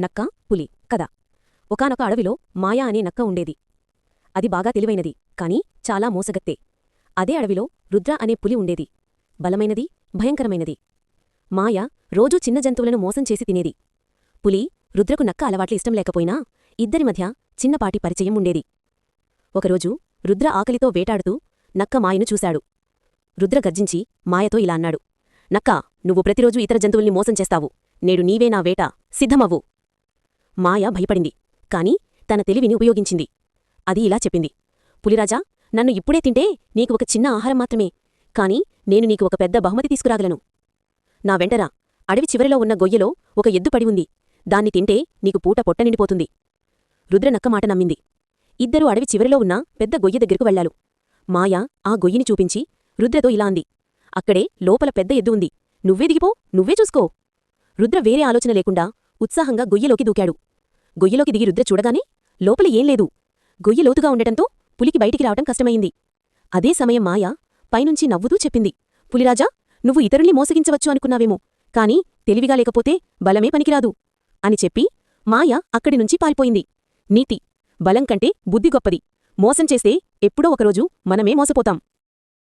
నక్క పులి కథ. ఒకానొక అడవిలో మాయా అనే నక్క ఉండేది. అది బాగా తెలివైనది కాని చాలా మోసగత్తే. అదే అడవిలో రుద్ర అనే పులి ఉండేది. బలమైనది భయంకరమైనది. మాయ రోజూ చిన్న జంతువులను మోసం చేసి తినేది. పులి రుద్రకు నక్క అలవాట్లు ఇష్టం లేకపోయినా ఇద్దరి మధ్య చిన్నపాటి పరిచయం ఉండేది. ఒకరోజు రుద్ర ఆకలితో వేటాడుతూ నక్క మాయను చూశాడు. రుద్ర గర్జించి మాయతో ఇలా అన్నాడు. నక్క నువ్వు ప్రతిరోజు ఇతర జంతువుల్ని మోసం చేస్తావు. నేడు నీవే నా వేట. సిద్ధమవ్వు. మాయ భయపడింది. కాని తన తెలివిని ఉపయోగించింది. అది ఇలా చెప్పింది. పులిరాజా నన్ను ఇప్పుడే తింటే నీకు ఒక చిన్న ఆహారం మాత్రమే. కాని నేను నీకు ఒక పెద్ద బహుమతి తీసుకురాగలను. నా వెంటరా అడవి చివరిలో ఉన్న గొయ్యలో ఒక ఎద్దు పడి ఉంది. దాన్ని తింటే నీకు పూట పొట్ట నిండిపోతుంది. రుద్రనక్క మాట నమ్మింది. ఇద్దరూ అడవి చివరిలో ఉన్న పెద్ద గొయ్య దగ్గరకు వెళ్ళాలు మాయ ఆ గొయ్యిని చూపించి రుద్రతో ఇలా అంది. అక్కడే లోపల పెద్ద ఎద్దు ఉంది. నువ్వే దిగిపో నువ్వే చూసుకో. రుద్ర వేరే ఆలోచన లేకుండా ఉత్సాహంగా గొయ్యలోకి దూకాడు. గొయ్యలోకి దిగి రుద్ర చూడగానే లోపల ఏం లేదు. గొయ్యి లోతుగా ఉండటంతో పులికి బయటికి రావటం కష్టమైంది. అదే సమయం మాయ పైనుంచి నవ్వుతూ చెప్పింది. పులిరాజా నువ్వు ఇతరుల్ని మోసగించవచ్చు అనుకున్నావేమో కాని తెలివిగా లేకపోతే బలమే పనికిరాదు అని చెప్పి మాయ అక్కడి నుంచి పారిపోయింది. నీతి బలం కంటే బుద్ధి గొప్పది. మోసం చేస్తే ఎప్పుడో ఒకరోజు మనమే మోసపోతాం.